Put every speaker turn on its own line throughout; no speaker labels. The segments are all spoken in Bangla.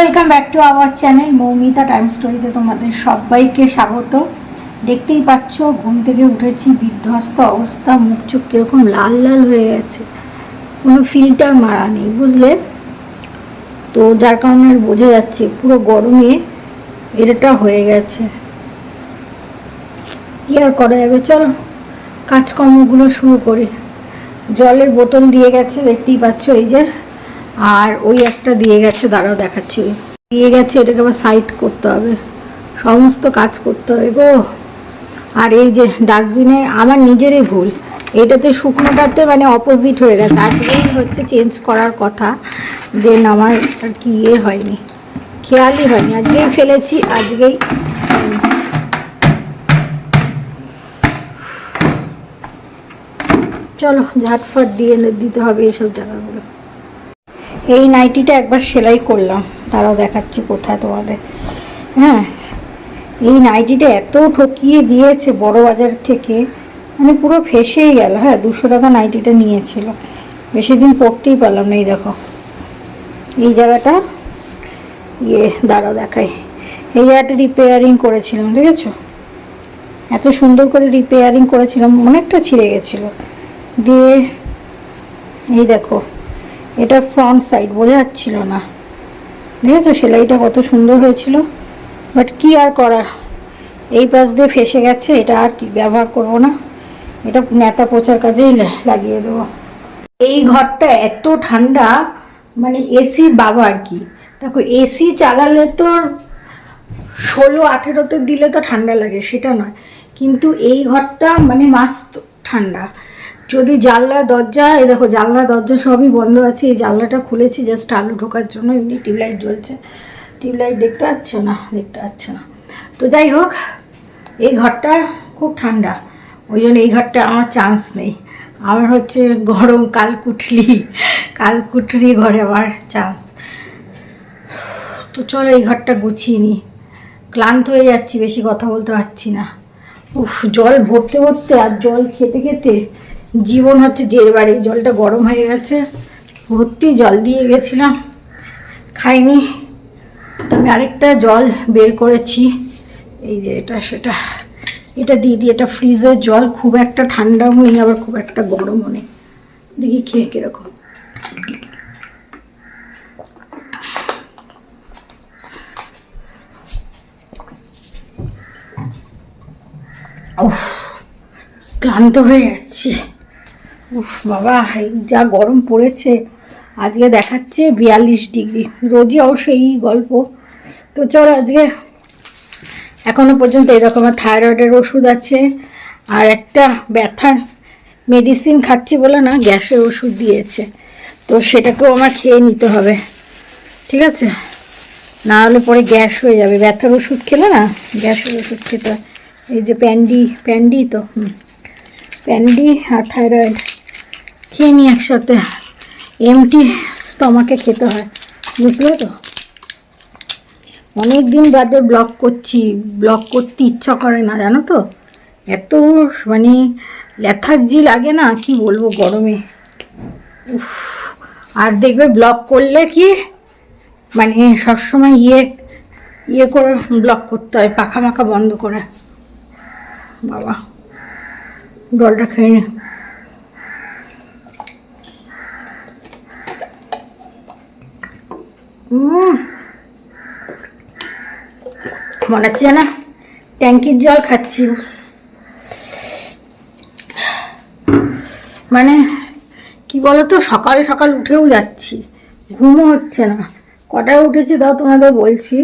Welcome back to our channel Moumita time স্টোরিতে তোমাদের সবাইকে স্বাগত। দেখতেই পাচ্ছ, ঘুম থেকে উঠেছি, বিধ্বস্ত অবস্থা, মুখ চোখ কীরকম লাল লাল হয়ে গেছে। কোনো ফিল্টার মারা নেই, বুঝলে? তো যার কারণে আর বোঝা যাচ্ছে, পুরো গরমে এটা হয়ে গেছে। কি আর করা যাবে, চলো, কাজকর্মগুলো শুরু করি। জলের বোতল দিয়ে গেছে, দেখতেই পাচ্ছ, এই যে আর ওই একটা দিয়ে গেছে, দাঁড়াও দেখাচ্ছি দিয়ে গেছে, এটাকে আবার সাইড করতে হবে। সমস্ত কাজ করতে হবে গো। আর এই যে ডাস্টবিনে আমার নিজেরই ভুল। এটাতে শুকনোটাতে মানে অপোজিট হয়ে গেছে। আজকেই হচ্ছে চেঞ্জ করার কথা। দেন আমার আর কি ইয়ে হয়নি। খেয়ালই হয়নি। আজকেই ফেলেছি, আজকেই চলো, ঝাটফাট দিয়ে দিতে হবে এইসব জায়গাগুলো। এই নাইটিটা একবার সেলাই করলাম। তারাও দেখাচ্ছি কোথায় তোমাদের। হ্যাঁ এই নাইটিটা এত ঠকিয়ে দিয়েছে বড় বাজার থেকে। মানে পুরো ফেসেই গেল। হ্যাঁ দুশো টাকা নাইটিটা নিয়েছিল। বেশি দিন পরতেই পারলাম না, এই দেখো। এই জায়গাটা ইয়ে দাঁড়াও দেখাই। এই জায়গাটা রিপেয়ারিং করেছিলাম আছে এত সুন্দর করে রিপেয়ারিং করেছিলাম, অনেকটা ছিঁড়ে গেছিল। দিয়ে, এই দেখো। এটা ফ্রন্ট সাইড বোঝা যাচ্ছিল না। দেখেছ সেলাইটা কত সুন্দর হয়েছিল? বাট কি আর করা? এই পাশ দিয়ে ফেসে গেছে, এটা আর কি ব্যবহার করব না? এটা নেতা পোচার কাজেই লাগিয়ে দেবো। এই ঘরটা এত ঠান্ডা মানে এসি বাবা আর কি। দেখো এসি চালালে তো ষোলো, আঠেরোতে দিলে তো ঠান্ডা লাগে, সেটা নয়। কিন্তু এই ঘরটা মানে মাস্ত ঠান্ডা। যদি জানলা, দরজা, এই দেখো জানলা, দরজা সবই বন্ধ আছে। এই জানলাটা খুলেছি জাস্ট আলু ঢোকার জন্য, এমনি টিউবলাইট জ্বলছে। টিউবলাইট দেখতে পাচ্ছ না? দেখতে পাচ্ছ না। তো যাই হোক, এই ঘরটা খুব ঠান্ডা। ওই জন্য এই ঘরটা আমার চান্স নেই। আমার হচ্ছে গরম কালকুটলি কালকুটলি ঘরে আমার চান্স তো চলো এই ঘরটা গুছিয়ে নিই। ক্লান্ত হয়ে যাচ্ছি, বেশি কথা বলতে পারছি না। উফ, জল ভরতে ভরতে আর জল খেতে খেতে জীবন হচ্ছে জের বাড়ি, জলটা গরম হয়ে গেছে। ভর্তি জল দিয়ে গেছিলাম, খাইনি। আমি আরেকটা জল বের করেছি, এই যে এটা, সেটা। এটা দিয়ে দিই, এটা ফ্রিজের জল, খুব একটা ঠান্ডাও নেই, আবার খুব একটা গরমও নেই। দেখি খেয়ে কীরকম। ক্লান্ত হয়ে যাচ্ছি। উফ বাবা যা গরম পড়েছে, আজকে দেখাচ্ছে বিয়াল্লিশ ডিগ্রি। রোজই অবশ্য এই গল্প। তো চল আজকে এখনও পর্যন্ত এরকম থাইরয়েডের ওষুধ আছে, আর একটা ব্যথার মেডিসিন খাচ্ছি বলে না, গ্যাসের ওষুধ দিয়েছে। তো সেটাকেও আমার খেয়ে নিতে হবে। ঠিক আছে? না হলে পরে গ্যাস হয়ে যাবে। ব্যথার ওষুধ খেলে না, গ্যাসের ওষুধ খেতে এই যে প্যান্ডি প্যান্ডি তো প্যান্ডি আর থাইরয়েড। খেয়ে নিই একসাথে এমটি স্টমাকে খেতে হয়, বুঝলে তো? অনেক দিন বাদে ব্লগ করছি ব্লগ করতে ইচ্ছা করে না, জানো তো? এত মানে লেথার্জি লাগে না, কি বলব গরমে? উফ, আর দেখবে ব্লগ করলে কি? মানে সবসময় ইয়ে ইয়ে করে ব্লক করতে হয়, পাখা মাখা বন্ধ করে। বাবা, জলটা খেয়ে নে উম, মনে হচ্ছে না ট্যাঙ্কির জল খাচ্ছি। মানে কি বলতো, সকাল সকাল উঠেও যাচ্ছি, ঘুমও হচ্ছে না। কটায় উঠেছি তাও তোমাদের বলছি।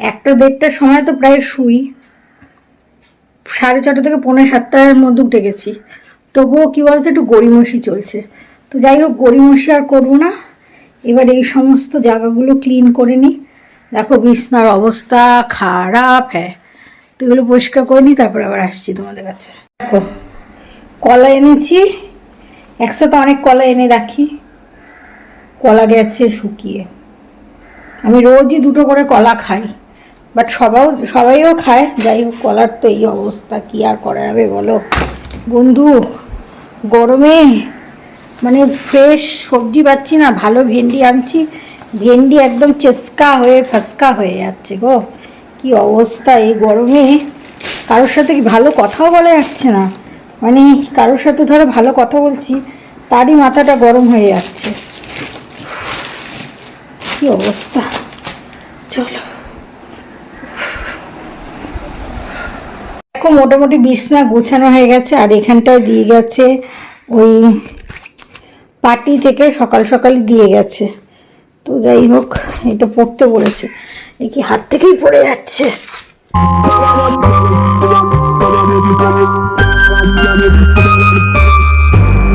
একটা দেড়টার সময় তো প্রায় শুই। সাড়ে ছটা থেকে পৌনে সাতটার মধ্যে উঠে গেছি। তবুও কী বলতো, একটু গড়িমসি চলছে। তো যাই হোক, গড়িমসি আর করব না। এবার এই সমস্ত জায়গাগুলো ক্লিন করে নিই দেখো বিছনার অবস্থা খারাপ হ্যাঁ। তো এগুলো পরিষ্কার করে নিই তারপর আবার আসছি তোমাদের কাছে। দেখো, কলা এনেছি। একসাথে অনেক কলা এনে রাখি। কলা গেছে শুকিয়ে। আমি রোজই দুটো করে কলা খাই বাট সবাও, সবাইও খায়। যাই হোক, কলার তো এই অবস্থা, কি আর করা যাবে বলো? বন্ধু, গরমে মানে ফ্রেশ সবজি পাচ্ছি না, ভালো ভেন্ডি আনছি। ভেন্ডি একদম চেস্কা হয়ে, ফাসকা হয়ে যাচ্ছে গো। কি অবস্থা এই গরমে। কারোর সাথে কি ভালো কথাও বলা যাচ্ছে না। মানে কারোর সাথে ধরো ভালো কথা বলছি, তারই মাথাটা গরম হয়ে যাচ্ছে। কি অবস্থা। চলো। দেখো মোটামুটি বিছনা গোছানো হয়ে গেছে, আর এখানটায় দিয়ে গেছে ওই পার্টি থেকে সকাল সকালই দিয়ে গেছে। তো যাই হোক, এটা পড়তে বলেছে। এ কি হাত থেকেই পড়ে যাচ্ছে?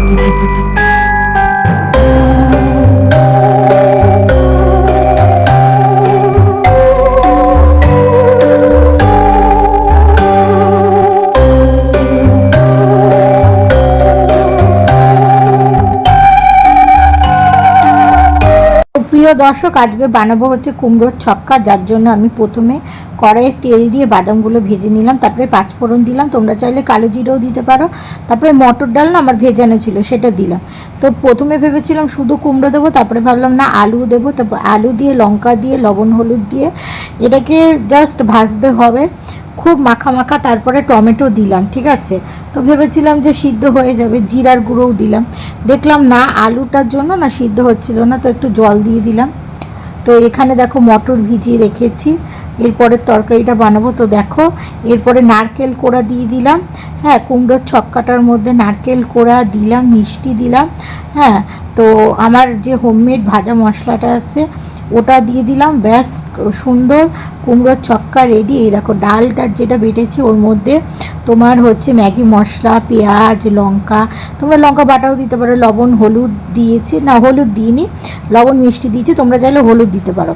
তো প্রিয় দর্শক, আজকে বানাবো হচ্ছে কুমড়োর ছক্কা, যার জন্য আমি প্রথমে কড়াইয়ে তেল দিয়ে বাদামগুলো ভেজে নিলাম, তারপরে পাঁচফোড়ন দিলাম। তোমরা চাইলে কালো জিরেও দিতে পারো। তারপরে মটর ডাল না, আমার ভেজানো ছিল, সেটা দিলাম। তো প্রথমে ভেবেছিলাম শুধু কুমড়ো দেবো, তারপরে ভাবলাম না আলু দেবো। তারপর আলু দিয়ে, লঙ্কা দিয়ে, লবণ হলুদ দিয়ে, এটাকে জাস্ট ভাজতে হবে। খুব মাখা মাখা তারপরে টমেটো দিলাম, ঠিক আছে? তো ভেবেছিলাম যে সিদ্ধ হয়ে যাবে, জিরার গুঁড়োও দিলাম। দেখলাম না, আলুটার জন্য না সিদ্ধ হচ্ছিল না, তো একটু জল দিয়ে দিলাম। তো এখানে দেখো মটর ভিজিয়ে রেখেছি এরপরের তরকারিটা বানাবো। তো দেখো, এরপরে নারকেল কোড়া দিয়ে দিলাম হ্যাঁ কুমড়োর ছক্কাটার মধ্যে নারকেল কোড়া দিলাম, মিষ্টি দিলাম হ্যাঁ। তো আমার যে হোমমেড ভাজা মশলাটা আছে ওটা দিয়ে দিলাম, ব্যাস, সুন্দর, কুমড়োর ছক্কা রেডি এই দেখো ডালটার যেটা বেটেছি ওর মধ্যে তোমার হচ্ছে ম্যাগি মশলা, পেঁয়াজ, লঙ্কা, তোমরা লঙ্কা বাটাও দিতে পারো, লবণ, হলুদ দিয়েছি, না, হলুদ দিইনি, লবণ মিষ্টি দিয়েছি, তোমরা চাইলে হলুদ দিতে পারো।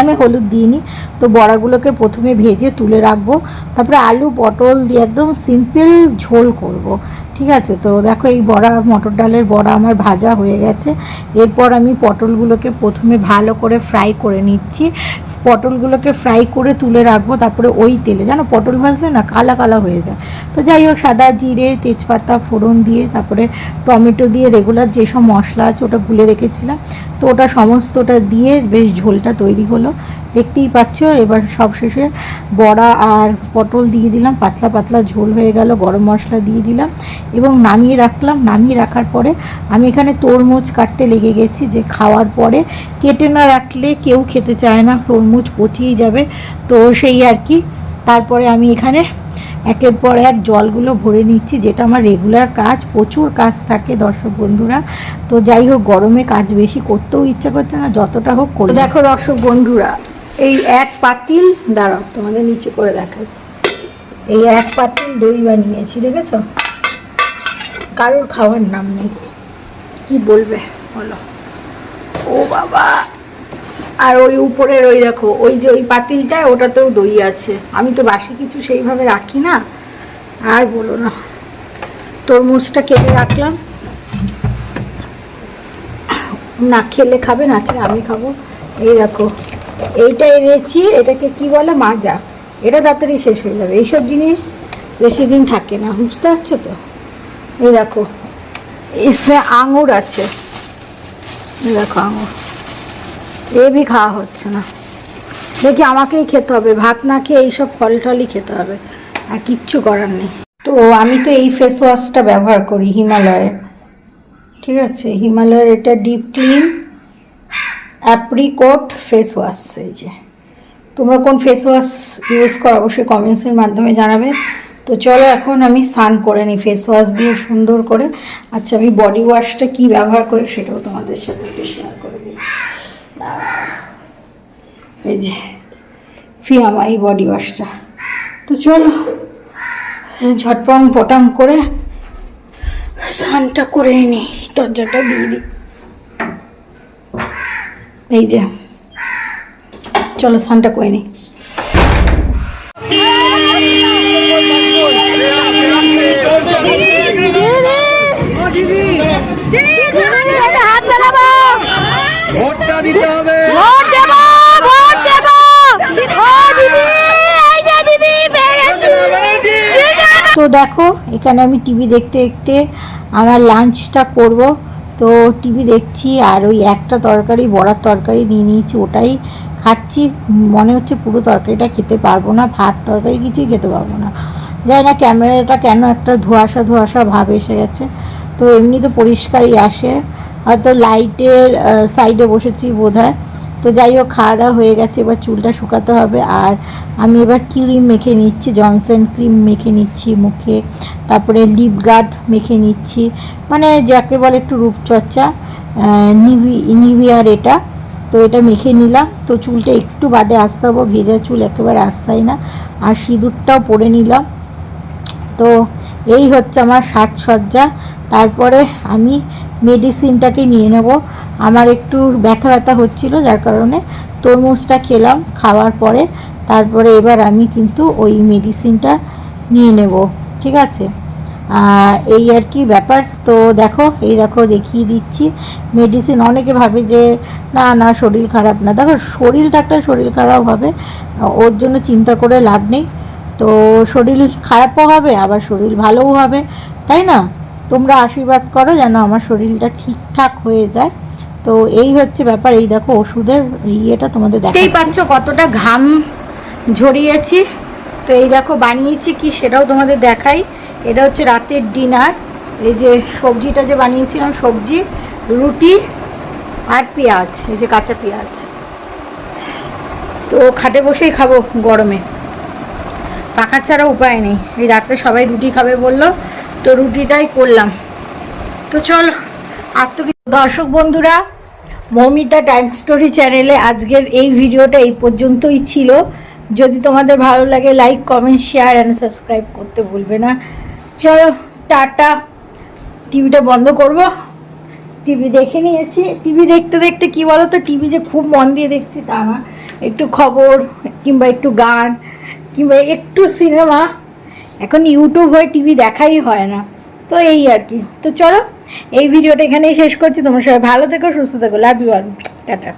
আমি হলুদ দিইনি। তো বড়াগুলোকে প্রথমে ভেজে তুলে রাখব। তারপরে আলু পটল দিয়ে একদম সিম্পল ঝোল করব। ঠিক আছে? তো দেখো এই বড়া, মটর ডালের বড়া আমার ভাজা হয়ে গেছে। এরপর আমি পটলগুলোকে প্রথমে ভালো করে ফ্রাই করে নিচ্ছি। পটলগুলোকে ফ্রাই করে তুলে রাখব, তারপরে ওই তেলে। জানো, পটল ভাজলে না কালা কালা হয়ে যায়। তো যাই হোক, সাদা জিরে, তেজপাতা, ফোড়ন দিয়ে, তারপরে টমেটো দিয়ে রেগুলার যেসব মশলা আছে ওটা গুলে রেখেছিলাম। তো ওটা সমস্তটা দিয়ে বেশ ঝোলটা তৈরি হলো। দেখতেই পাচ্ছ, এবার সবশেষে বড়া আর পটল দিয়ে দিলাম। পাতলা পাতলা ঝোল হয়ে গেল, গরম মশলা দিয়ে দিলাম এবং নামিয়ে রাখলাম। নামিয়ে রাখার পরে আমি এখানে তরমুজ কাটতে লেগে গেছি, যে খাওয়ার পরে কেটে না রাখলে কেউ খেতে চায় না, তরমুজ পচিয়ে যাবে। তো সেই আর কি। তারপরে আমি এখানে একের পর এক জলগুলো ভরে নিচ্ছি, যেটা আমার রেগুলার কাজ, প্রচুর কাজ থাকে দর্শক বন্ধুরা। তো যাই হোক, গরমে কাজ বেশি করতেও ইচ্ছা করছে না, যতটা হোক করে দেখো দর্শক বন্ধুরা, এই এক পাতিল, দাঁড়াও তোমাদের নিচে করে দেখো এই এক পাতিল দই বানিয়েছি, দেখেছ? কারোর খাওয়ার নাম নেই। কি বলবে? বলো। ও বাবা! আর ওই উপরের ওই দেখো, ওই যে ওই পাতিলটায় ওটাতেও দই আছে। আমি তো বাসি কিছু সেইভাবে রাখি না, আর বলো না। তরমুজটা কেটে রাখলাম। না খেলে খাবে, না খেলে আমি খাব। এই দেখো এইটা এনেছি এটাকে কি বলে? মাজা। এটা তাড়াতাড়ি শেষ হয়ে যাবে। এইসব জিনিস বেশি দিন থাকে না, বুঝতে পারছ তো? এই দেখো, এসে আঙুর আছে। দেখো আঙুর। এ বি খাওয়া হচ্ছে না। দেখি আমাকেই খেতে হবে, ভাত না খেয়ে এইসব ফল টলই খেতে হবে, আর কিচ্ছু করার নেই। তো আমি তো এই ফেস ওয়াশটা ব্যবহার করি হিমালয়ের, ঠিক আছে? হিমালয়ের এটা deep clean apricot face wash এই যে। তোমরা কোন ফেস ওয়াশ ইউজ করো অবশ্যই কমেন্টসের মাধ্যমে জানাবে। তো চলো এখন আমি স্নান করে নিই ফেস ওয়াশ দিয়ে সুন্দর করে। আচ্ছা আমি বডি ওয়াশটা কি ব্যবহার করি সেটাও তোমাদের সাথে শেয়ার করে দিই। এই যে ফিয়ামা এই বডি ওয়াশটা তো চলো ঝটপং পটাম করে স্নানটা করে নিই দরজাটা দিয়ে দিই এই যে, চলো স্নানটা করে নিই দেখো, এখানে আমি টিভি দেখতে দেখতে আমার লাঞ্চটা করব। তো টিভি দেখছি আর ওই একটা তরকারি, বড়ার তরকারি নিয়ে নিয়েছি, ওটাই খাচ্ছি। মনে হচ্ছে পুরো তরকারিটা খেতে পারব না, ভাত তরকারি কিছুই খেতে পারব না। যাই না, ক্যামেরাটা কেন একটা ধোঁয়াশা ধোঁয়াশা ভাব এসে গেছে। তো এমনি তো পরিষ্কারই আসে। হয়তো লাইটের সাইডে বসেছি বোধহয়। তো যাই হোক, খাওয়া দাওয়া হয়ে গেছে, এবার চুলটা শুকাতে হবে। আর আমি এবার ক্রিম মেখে নিচ্ছি জনসন ক্রিম মেখে নিচ্ছি মুখে, তারপরে লিপ গার্ড মেখে নিচ্ছি। মানে যাকে বলে একটু রূপচর্চা নিভি, নিভিয়ার এটা। তো এটা মেখে নিলাম। তো চুলটা একটু বাদে আসতে হব, ভেজা চুল একেবারে আসতাই না। আর সিঁদুরটাও পরে নিলাম। তো এই হচ্ছে আমার সাজসজ্জা। তারপরে আমি মেডিসিনটাকে নিয়ে নেব। আমার একটু ব্যথা ব্যথা হচ্ছিল, যার কারণে তরমুজটা খেলাম খাওয়ার পরে। তারপরে এবার আমি কিন্তু ওই মেডিসিনটা নিয়ে নেব, ঠিক আছে? এই আর কি ব্যাপার। তো দেখো, এই দেখো, দেখিয়ে দিচ্ছি। মেডিসিন অনেকে ভাবে যে, না না, শরীর খারাপ না। দেখো, শরীর থাকলে শরীর খারাপ হবে, ওর জন্য চিন্তা করে লাভ নেই। তো শরীর খারাপও হবে, আবার শরীর ভালোও হবে, তাই না? তোমরা আশীর্বাদ করো যেন আমার শরীরটা ঠিকঠাক হয়ে যায়। তো এই হচ্ছে ব্যাপার, এই দেখো ওষুধের ইয়েটা তোমাদের দেখতেই পাচ্ছ কতটা ঘাম ঝরিয়েছি। তো এই দেখো বানিয়েছি কি সেটাও তোমাদের দেখাই। এটা হচ্ছে রাতের ডিনার। এই যে সবজিটা যে বানিয়েছিলাম, সবজি, রুটি আর পেঁয়াজ, এই যে কাঁচা পেঁয়াজ। তো খাটে বসেই খাব গরমে। পাখা ছাড়া উপায় নেই। এই রাত্রে সবাই রুটি খাবে বলল। তো রুটিটাই করলাম। তো চল, আর তো দর্শক বন্ধুরা, মৌমিতা টাইম স্টোরি চ্যানেলে আজকের এই ভিডিওটা এই পর্যন্তই ছিল। যদি তোমাদের ভালো লাগে like comment share and subscribe করতে ভুলবে না। চলো, টাটা। টিভিটা বন্ধ করব। টিভি দেখে নিয়েছি। টিভি দেখতে দেখতে কি বলো তো টিভি যে খুব মন দিয়ে দেখছি তা না। একটু খবর কিংবা একটু গান কিংবা একটু সিনেমা এখন ইউটিউব হয়ে টিভি দেখাই হয় না। তো এই আর কি। তো চলো, এই ভিডিওটা এখানেই শেষ করছি। তোমরা সবাই ভালো থেকো, সুস্থ থেকো। লাভ ইউ আর টাটা।